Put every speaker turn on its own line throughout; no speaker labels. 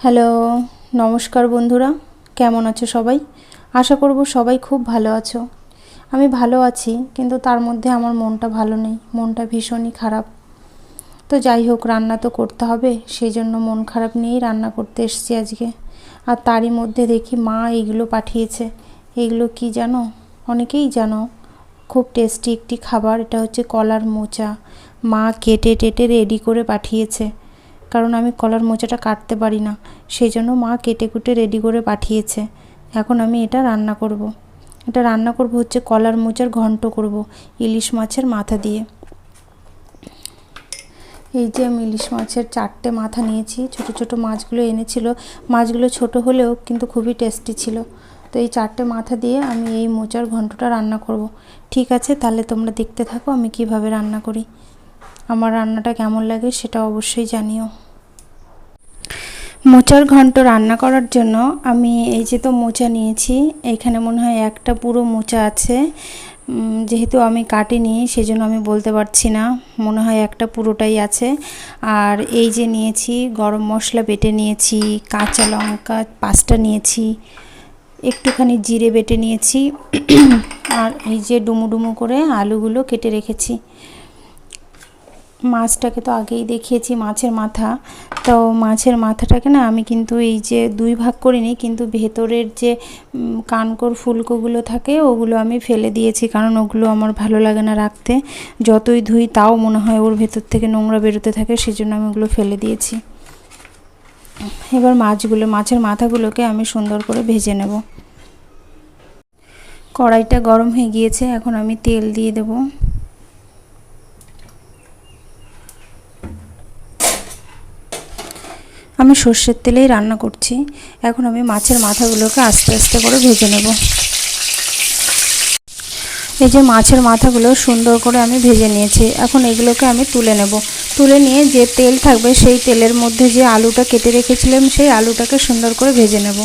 Hello, নমস্কার বন্ধুরা, কেমন আছো সবাই? আশা করব সবাই খুব ভালো আছো। আমি ভালো আছি, কিন্তু তার মধ্যে আমার মনটা ভালো নেই, মনটা ভীষণই খারাপ। তো যাই হোক, রান্না তো করতে হবে, সেই জন্য মন খারাপ নিয়েই রান্না করতে এসেছি আজকে। আর তারই মধ্যে দেখি মা এইগুলো পাঠিয়েছে। এইগুলো কি জানো? অনেকেই জানো, খুব টেস্টি একটি খাবার, এটা হচ্ছে কলার মোচা। মা কেটে টেটে রেডি করে পাঠিয়েছে। কারণ আমি কলার মোচাটা কাটতে পারি না। সেই জন্য মা কেটে কুটে রেডি করে পাঠিয়েছে। এখন আমি এটা রান্না করব। এটা রান্না করব হচ্ছে কলার মোচার ঘন্ট করব ইলিশ মাছের মাথা দিয়ে। এই যে আমি ইলিশ মাছের চারটে মাথা নিয়েছি। ছোট ছোট মাছগুলো এনেছিল। মাছগুলো ছোট হলেও কিন্তু খুবই টেস্টি ছিল। তো এই চারটে মাথা দিয়ে আমি এই মোচার ঘন্টটা রান্না করব। ঠিক আছে, তাহলে তোমরা দেখতে থাকো আমি কীভাবে রান্না করি। আমার রান্নাটা কেমন লাগে সেটা অবশ্যই জানিও। মোচার ঘন্ট রান্না করার জন্য আমি এই যে তো মোচা নিয়েছি, এখানে মনে হয় একটা পুরো মোচা আছে। যেহেতু আমি কাটিনি সেজন্য আমি বলতে পারছি না, মনে হয় একটা পুরোটাই আছে। আর এই যে নিয়েছি, গরম মশলা বেটে নিয়েছি, কাঁচা লঙ্কা পাঁচটা নিয়েছি, একটুখানি জিরে বেটে নিয়েছি। আর এই যে ডুমু ডুমু করে আলুগুলো কেটে রেখেছি। মাছটাকে তো আগেই দেখিয়েছি, মাছের মাথা। তো মাছের মাথাটাকে না আমি কিন্তু এই যে দুই ভাগ করিনি কিন্তু ভেতরের যে কানকর ফুলকোগুলো থাকে, ওগুলো আমি ফেলে দিয়েছি, কারণ ওগুলো আমার ভালো লাগে না রাখতে। যতই ধুই তাও মনে হয় ওর ভেতর থেকে নোংরা বেরোতে থাকে, সেজন্য আমি ওগুলো ফেলে দিয়েছি। এবার মাছগুলো, মাছের মাথাগুলোকে আমি সুন্দর করে ভেজে নেব। কড়াইটা গরম হয়ে গিয়েছে, এখন আমি তেল দিয়ে দেবো। আমি সর্ষের তেলেই রান্না করছি। এখন আমি মাছের মাথাগুলোকে আস্তে আস্তে করে ভেজে নেব। এই যে মাছের মাথাগুলো সুন্দর করে আমি ভেজে নিয়েছি। এখন এগুলোকে আমি তুলে নেব। তুলে নিয়ে যে তেল থাকবে সেই তেলের মধ্যে যে আলুটা কেটে রেখেছিলাম, সেই আলুটাকে সুন্দর করে ভেজে নেব।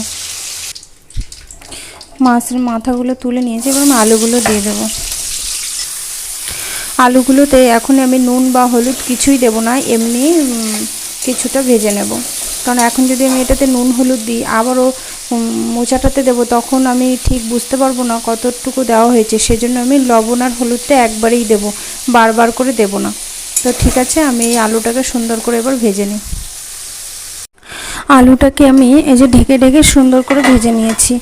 মাছের মাথাগুলো তুলে নিয়েছি, এবার আমি আলুগুলো দিয়ে দেবো। আলুগুলোতে এখন আমি নুন বা হলুদ কিছুই দেব না, এমনি কিছুটা ভেজে নেব। কারণ এখন যদি আমি এটাতে নুন, হলুদ দিই, আবারও মোচাটাতে দেব, তখন আমি ঠিক বুঝতে পারব না কতটুকু দেওয়া হয়েছে। সেজন্য আমি লবণ আর হলুদটা একবারেই দেব, বারবার করে দেব না। তো ঠিক আছে, আমি এই আলুটাকে সুন্দর করে এবার ভেজে নিই। আলুটাকে আমি এই যে ঢেকে ঢেকে সুন্দর করে ভেজে নিয়েছি।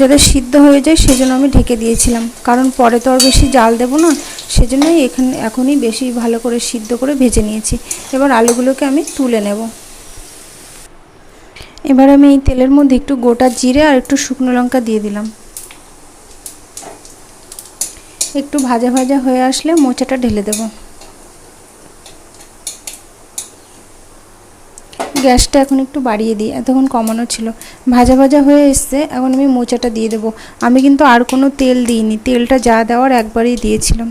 যাতে সিদ্ধ হয়ে যায়, সেজন্য আমি ঢেকে দিয়েছিলাম। কারণ পরে তো আর বেশি জাল দেবো না, সেজন্যই এখানে, এখনই বেশি ভালো করে সিদ্ধ করে ভেজে নিয়েছি। এবার আলুগুলোকে আমি তুলে নেব। এবার আমি এই তেলের মধ্যে একটু গোটা জিরে আর একটু শুকনো লঙ্কা দিয়ে দিলাম। একটু ভাজা ভাজা হয়ে আসলে মোচাটা ঢেলে দেব। গ্যাসটা এখন একটু বাড়িয়ে দিই, এতক্ষণ কমানো ছিল। ভাজা ভাজা হয়ে এসছে, এখন আমি মোচাটা দিয়ে দেবো। আমি কিন্তু আর কোনো তেল দিইনি, তেলটা যা দেওয়ার একবারেই দিয়েছিলাম।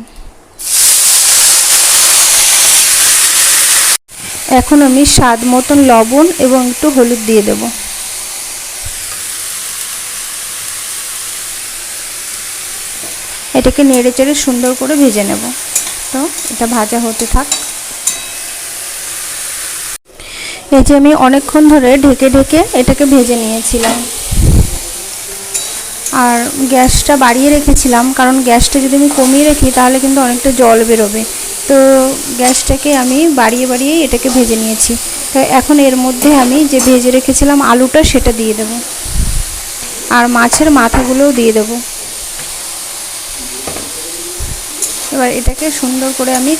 এখন আমি স্বাদ মতন লবণ এবং একটু হলুদ দিয়ে দেব। এটাকে নেড়ে চেড়ে সুন্দর করে ভেজে নেব। তো, এটা ভাজা হতে থাক। এই যে আমি অনেকক্ষণ ধরে ঢেকে ঢেকে এটাকে ভেজে নিয়েছিলাম। আর গ্যাসটা বাড়িয়ে রেখেছিলাম, কারণ গ্যাসটা যদি আমি কমিয়ে রাখি তাহলে কিন্তু অনেকটা জল বেরোবে। তো গ্যাসটাকে আমি বাড়িয়ে বাড়িয়েই এটাকে ভেজে নিয়েছি। এখন এর মধ্যে আমি যে ভেজে রেখেছিলাম আলুটা সেটা দিয়ে দেব। আর মাছের মাথাগুলোও দিয়ে দেব। এবার এটাকে সুন্দর করে আমি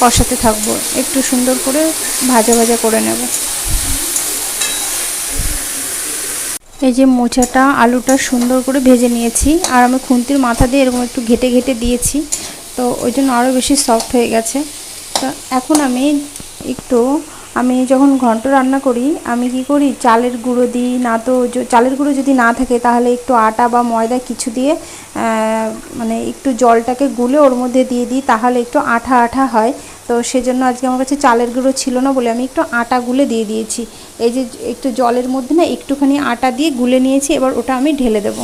কষাতে থাকব। একটু সুন্দর করে ভাজা ভাজা করে নেব। এই যে মোচাটা, আলুটা সুন্দর করে ভেজে নিয়েছি। আর আমি খুন্তির মাথা দিয়ে এরকম একটু ঘেটে ঘেটে দিয়েছি। তো ওই জন্য আরও বেশি সফট হয়ে গেছে। এখন আমি একটু, আমি যখন ঘন্ট রান্না করি, আমি কি করি, চালের গুঁড়ো দিই, না তো চালের গুঁড়ো যদি না থাকে তাহলে একটু আটা বা ময়দা কিছু দিয়ে মানে একটু জলটাকে গুলে ওর মধ্যে দিয়ে দিই, তাহলে একটু আঠা আঠা হয়। তো সেজন্য আজকে আমার কাছে চালের গুঁড়ো ছিল না বলে আমি একটু আটা গুলে দিয়ে দিয়েছি। এই যে একটু জলের মধ্যে না একটুখানি আটা দিয়ে গুলে নিয়েছি, এবার ওটা আমি ঢেলে দেবো।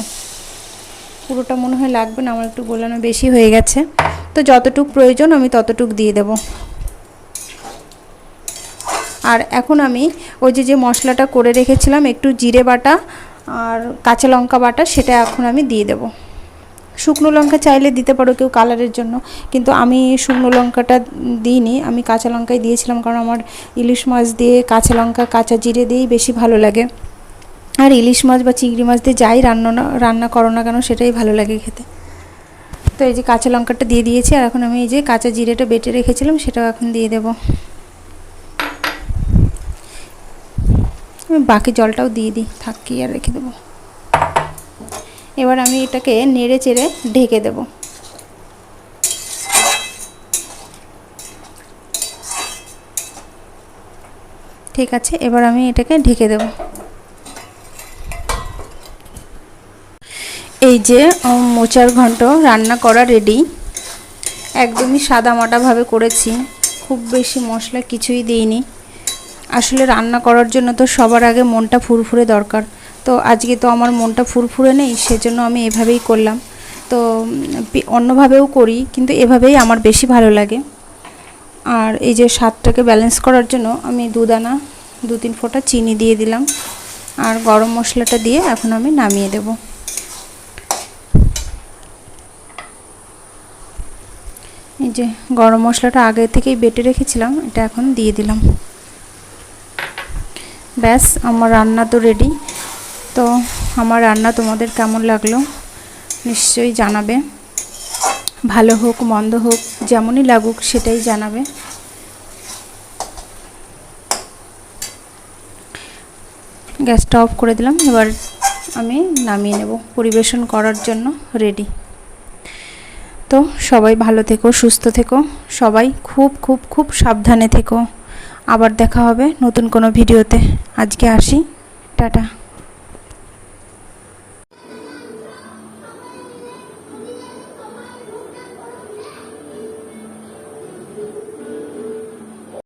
পুরোটা মনে হয় লাগবে না, আমার একটু গোলানো বেশি হয়ে গেছে। তো যতটুক প্রয়োজন আমি ততটুক দিয়ে দেব। আর এখন আমি ওই যে যে মশলাটা করে রেখেছিলাম, একটু জিরে বাটা আর কাঁচা লঙ্কা বাটা, সেটা এখন আমি দিয়ে দেবো। শুকনো লঙ্কা চাইলে দিতে পারো কেউ কালারের জন্য, কিন্তু আমি শুকনো লঙ্কাটা দিইনি। আমি কাঁচা লঙ্কাই দিয়েছিলাম, কারণ আমার ইলিশ মাছ দিয়ে কাঁচা লঙ্কা, কাঁচা জিরে দিয়েই বেশি ভালো লাগে। আর ইলিশ মাছ বা চিংড়ি মাছ দিয়ে যাই রান্না রান্না করো না কেন, সেটাই ভালো লাগে খেতে। তো এই যে কাঁচা লঙ্কাটা দিয়ে দিয়েছি, আর এখন আমি এই যে কাঁচা জিরেটা বেটে রেখেছিলাম, সেটাও এখন দিয়ে দেবো। বাকি জলটাও দিয়ে দিই, থাক আর রেখে দেবো। এবার আমি এটাকে নেড়ে চেড়ে ঢেকে দেব। ঠিক আছে, এবার আমি এটাকে ঢেকে দেব। এই যে মোচার ঘন্ট রান্না করা রেডি একদমই সাদা মাটাভাবে করেছি। খুব বেশি মশলা কিছুই দিইনি। আসলে রান্না করার জন্য তো সবার আগে মনটা ফুরফুরে দরকার। তো আজকে তো আমার মনটা ফুরফুরে নেই, সেজন্য আমি এভাবেই করলাম। তো অন্যভাবেও করি, কিন্তু এভাবেই আমার বেশি ভালো লাগে। আর এই যে স্বাদটাকে ব্যালেন্স করার জন্য আমি দুদানা দু তিন ফোঁটা চিনি দিয়ে দিলাম। আর গরম মশলাটা দিয়ে এখন আমি নামিয়ে দেব। এই যে গরম মশলাটা আগে থেকেই বেটে রেখেছিলাম, এটা এখন দিয়ে দিলাম। ব্যাস, আমার রান্না তো রেডি তো আমার রান্না তোমাদের কেমন লাগল নিশ্চয়ই জানাবে। ভালো হোক, মন্দ হোক, যেমনই লাগুক সেটাই জানাবে। গ্যাসটা অফ করে দিলাম, এবার আমি নামিয়ে নেব পরিবেশন করার জন্য রেডি তো সবাই ভালো থেকো, সুস্থ থেকো, সবাই খুব খুব খুব সাবধানে থেকো। আবার দেখা হবে নতুন কোনো ভিডিওতে। আজকে আসি। টাটা।